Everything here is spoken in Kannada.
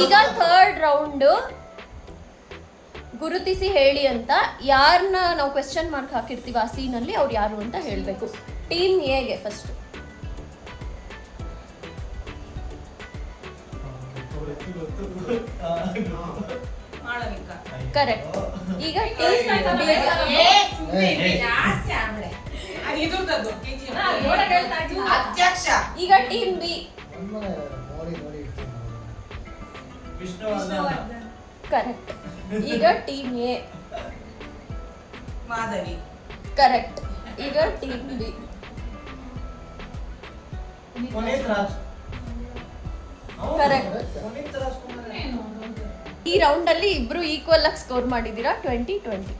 ಈಗ ಥರ್ಡ್ ರೌಂಡ್ ಗುರುತಿಸಿ ಹೇಳಿ ಅಂತ ಯಾರನ್ನ ನಾವು ಕ್ವೆಶ್ಚನ್ ಮಾರ್ಕ್ ಹಾಕಿರ್ತೀವಿ ಆ ಸೀನಲ್ಲಿ ಅವ್ರು ಯಾರು ಅಂತ ಹೇಳಬೇಕು. ಟೀಮ್ ಎಗೆ ಫಸ್ಟ್ ಕರೆಕ್ಟ್ ಈಗ ಟೀಮ್ ಅಧ್ಯಕ್ಷ. ಈಗ ಟೀಮ್ ಬಿ ವಿಷ್ಣುವರ್ಧನ್. ಕರೆಕ್ಟ್ ಈಗ ಟೀಮ್ ಎ ಮಾಧವಿ ಕರೆಕ್ಟ್ ಈಗ ಟೀಮ್ ಬಿ ಪುನೀತ್ ರಾಜ್. ಹೌದು, Correct. ಪುನೀತ್ ರಾಜ್ಕುಮಾರ್ ಈ ರೌಂಡ್ ಅಲ್ಲಿ ಇಬ್ರು ಈಕ್ವಲ್ ಆಗಿ ಸ್ಕೋರ್ ಮಾಡಿದೀರಾ? Twenty twenty